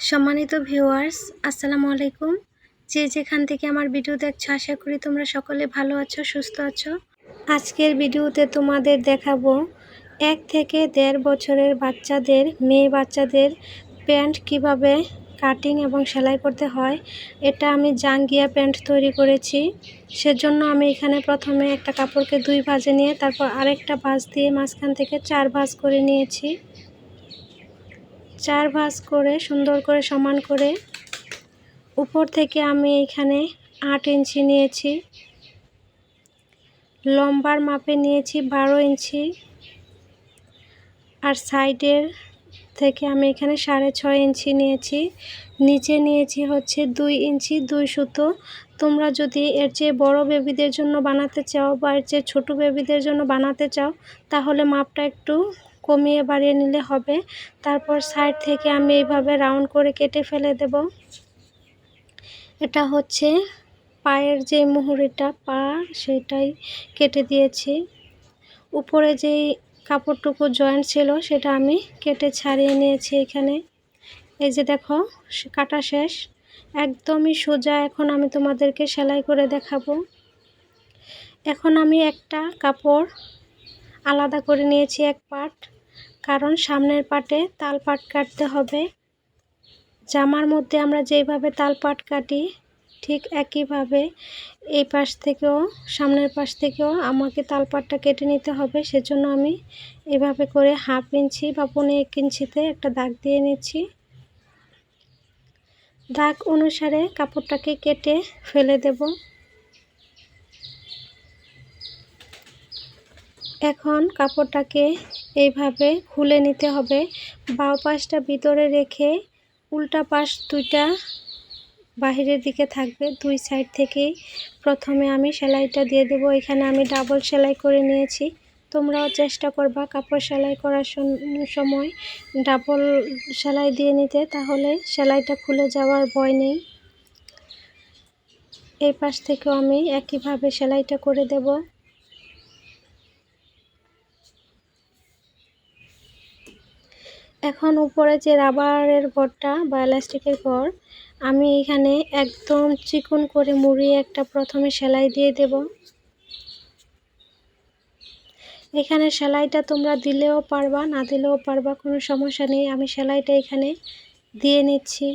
সম্মানিত ভিউয়ার্স, আসসালামু আলাইকুম। যে যেখান থেকে আমার ভিডিও দেখছ, আশা করি তোমরা সকলে ভালো আছো, সুস্থ আছো। আজকের ভিডিওতে তোমাদের দেখাবো এক থেকে দেড় বছরের বাচ্চাদের, মেয়ে বাচ্চাদের প্যান্ট কীভাবে কাটিং এবং সেলাই করতে হয়, এটা আমি জাঙ্গিয়া প্যান্ট তৈরি করেছি। সেজন্য আমি এখানে প্রথমে একটা কাপড়কে দুই ভাজে নিয়ে তারপর আরেকটা ভাঁজ দিয়ে মাঝখান থেকে চার ভাঁজ করে নিয়েছি। চার ভাঁজ করে, সুন্দর করে সমান করে উপর থেকে আমি এখানে আট ইঞ্চি নিয়েছি। লম্বার মাপে নিয়েছি বারো ইঞ্চি। আর সাইডের থেকে আমি এখানে সাড়ে ছয় ইঞ্চি নিয়েছি। নিচে নিয়েছি হচ্ছে দুই ইঞ্চি, দুই সুতো। তোমরা যদি এর চেয়ে বড় বেবিদের জন্য বানাতে চাও বা এর চেয়ে ছোটো বেবিদের জন্য বানাতে চাও, তাহলে মাপটা একটু কমিয়ে বাড়িয়ে নিলে হবে। তারপর সাইড থেকে আমি এইভাবে রাউন্ড করে কেটে ফেলে দেব। এটা হচ্ছে পায়ের যে মুহুরিটা, পা সেটাই কেটে দিয়েছি। উপরে যেই কাপড়টুকু জয়েন্ট ছিল, সেটা আমি কেটে ছাড়িয়ে নিয়েছি এখানে। এই যে দেখো কাটা শেষ। একদমই সোজা এখন আমি তোমাদেরকে সেলাই করে দেখাবো। এখন আমি একটা কাপড় আলাদা করে নিয়েছি, এক পাট। কারণ সামনের পাটে তাল পাট কাটতে হবে। জামার মধ্যে আমরা যেইভাবে তাল পাট কাটি, ঠিক একইভাবে এই পাশ থেকেও, সামনের পাশ থেকেও আমাকে তালপাটটা কেটে নিতে হবে। সেজন্য আমি এভাবে করে হাফ ইঞ্চি বা পনেরো এক ইঞ্চিতে একটা দাগ দিয়ে নিচ্ছি। দাগ অনুসারে কাপড়টাকে কেটে ফেলে দেব। এখন কাপড়টাকে এইভাবে খুলে নিতে হবে। বাও পাশটা ভিতরে রেখে উল্টা পাশ দুইটা বাহিরের দিকে থাকবে। দুই সাইড থেকেই প্রথমে আমি সেলাইটা দিয়ে দেব। এখানে আমি ডাবল সেলাই করে নিয়েছি। তোমরাও চেষ্টা করবা কাপড় সেলাই করার সময় ডাবল সেলাই দিয়ে নিতে, তাহলে সেলাইটা খুলে যাওয়ার ভয় নেই। এই পাশ থেকেও আমি একইভাবে সেলাইটা করে দেব। এখন উপরে যে রাবারের ঘরটা বা এলাস্টিকের ঘর, আমি এখানে একদম চিকন করে মুড়িয়ে একটা প্রথমে সেলাই দিয়ে দেব। এখানে সেলাইটা তোমরা দিলেও পারবা, না দিলেও পারবা, কোনো সমস্যা নেই। আমি সেলাইটা এখানে দিয়ে নিচ্ছি।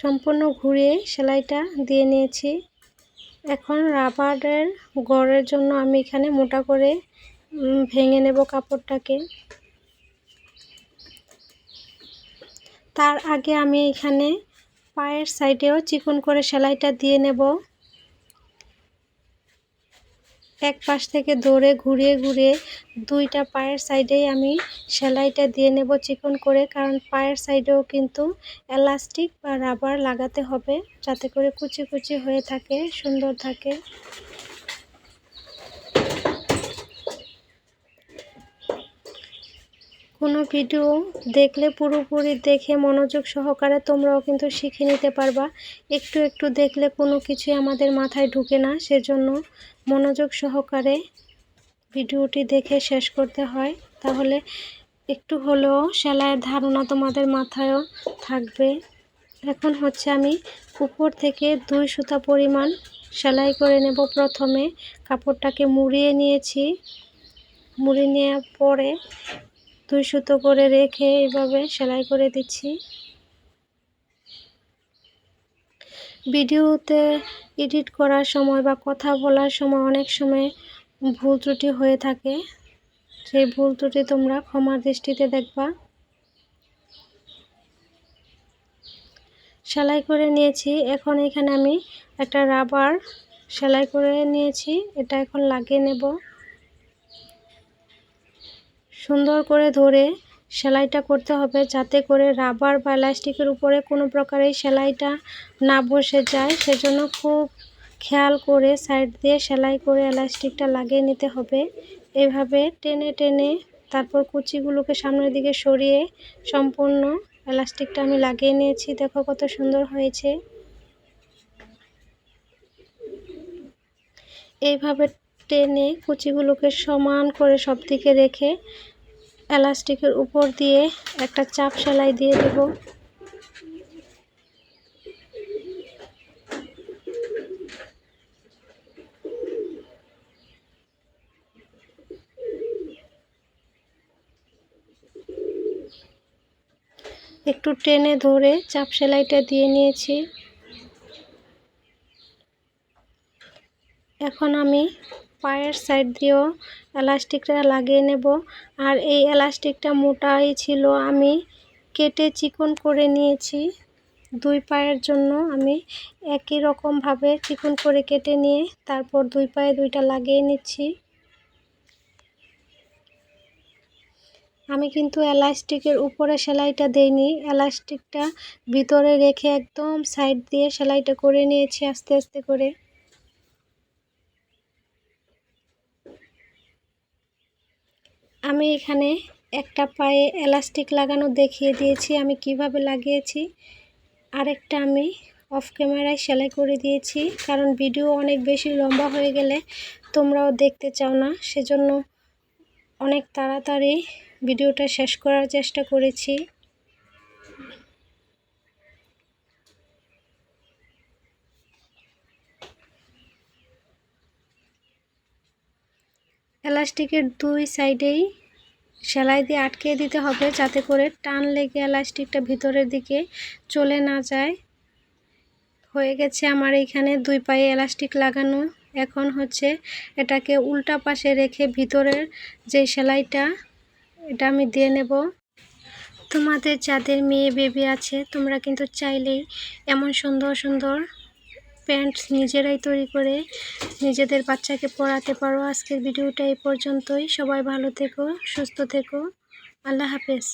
সম্পূর্ণ ঘুরিয়ে সেলাইটা দিয়ে নিয়েছি। এখন রাবারের গড়ের জন্য আমি এখানে মোটা করে ভেঙে নেব কাপড়টাকে। তার আগে আমি এখানে পায়ের সাইডেও চিকন করে সেলাইটা দিয়ে নেব। এক পাশ থেকে দৌড়ে ঘুরিয়ে ঘুরিয়ে দুইটা পায়ের সাইডেই আমি সেলাইটা দিয়ে নেব চিকন করে, কারণ পায়ের সাইডেও কিন্তু এলাস্টিক বা রাবার লাগাতে হবে, যাতে করে কুচি কুচি হয়ে থাকে, সুন্দর থাকে। কোনো ভিডিও দেখলে পুরোপুরি দেখে মনোযোগ সহকারে তোমরাও কিন্তু শিখে নিতে পারবা। একটু একটু দেখলে কোনো কিছুই আমাদের মাথায় ঢুকে না, সেজন্য মনোযোগ সহকারে ভিডিওটি দেখে শেষ করতে হয়। তাহলে একটু হলেও সেলাইয়ের ধারণা তোমাদের মাথায়ও থাকবে। এখন হচ্ছে আমি উপর থেকে দুই সুতা পরিমাণ সেলাই করে নেব প্রথমে। কাপড়টাকে মুড়িয়ে নিয়েছি। মুড়িয়ে নেওয়ার পরে দুই সুতো করে রেখে এইভাবে সেলাই করে দিচ্ছি। ভিডিওতে এডিট করার সময় বা কথা বলার সময় অনেক সময় ভুল ত্রুটি হয়ে থাকে। সেই ভুল ত্রুটি তোমরা ক্ষমার দৃষ্টিতে দেখবা। সেলাই করে নিয়েছি। এখন এখানে আমি একটা রাবার সেলাই করে নিয়েছি। এটা এখন লাগিয়ে নেব। সুন্দর করে ধরে সেলাইটা করতে হবে যাতে করে রাবার বা এলাস্টিকের উপরে কোনো প্রকারে সেলাইটা না বসে যায়। সেজন্য খুব খেয়াল করে সাইড দিয়ে সেলাই করে এলাস্টিকটা লাগিয়ে নিতে হবে। এভাবে টেনে টেনে তারপর কুচিগুলোকে সামনের দিকে সরিয়ে সম্পূর্ণ এলাস্টিকটা আমি লাগিয়ে নিয়েছি। দেখো কত সুন্দর হয়েছে। এইভাবে টেনে কুচিগুলোকে সমান করে সব দিকে রেখে এলাস্টিকের উপর দিয়ে একটা চাপ সেলাই দিয়ে দেব। একটু টেনে ধরে চাপ সেলাইটা দিয়ে নিয়েছি। এখন আমি পায়ের সাইড দিয়েও এলাস্টিকটা লাগিয়ে নেব। আর এই এলাস্টিকটা মোটাই ছিল, আমি কেটে চিকন করে নিয়েছি। দুই পায়ের জন্য আমি একই রকমভাবে চিকন করে কেটে নিয়ে তারপর দুই পায়ে দুইটা লাগিয়ে নিচ্ছি। আমি কিন্তু এলাস্টিকের উপরে সেলাইটা দেইনি, এলাস্টিকটা ভিতরে রেখে একদম সাইড দিয়ে সেলাইটা করে নিয়েছি আস্তে আস্তে করে। আমি এখানে একটা পায়ে এলাস্টিক লাগানো দেখিয়ে দিয়েছি, আমি কীভাবে লাগিয়েছি। আরেকটা আমি অফ ক্যামেরায় সেলাই করে দিয়েছি, কারণ ভিডিও অনেক বেশি লম্বা হয়ে গেলে তোমরাও দেখতে চাও না। সেজন্য অনেক তাড়াতাড়ি ভিডিওটা শেষ করার চেষ্টা করেছি। এলাস্টিকের দুই সাইডেই সেলাই দিয়ে আটকে দিতে হবে যাতে করে টান লেগে এলাস্টিকটা ভিতরের দিকে চলে না যায়। হয়ে গেছে আমার এইখানে দুই পায়ে এলাস্টিক লাগানো। এখন হচ্ছে এটাকে উল্টা পাশে রেখে ভিতরের যে সেলাইটা, এটা আমি দিয়ে নেব। তোমাদের যাদের মেয়ে বেবি আছে, তোমরা কিন্তু চাইলেই এমন সুন্দর সুন্দর প্যান্ট নিজেরাই তৈরি করে নিজেদের বাচ্চাকে পড়াতে পারো। আজকের ভিডিওটা এই পর্যন্তই। সবাই ভালো থেকো, সুস্থ থেকো। আল্লাহ হাফেজ।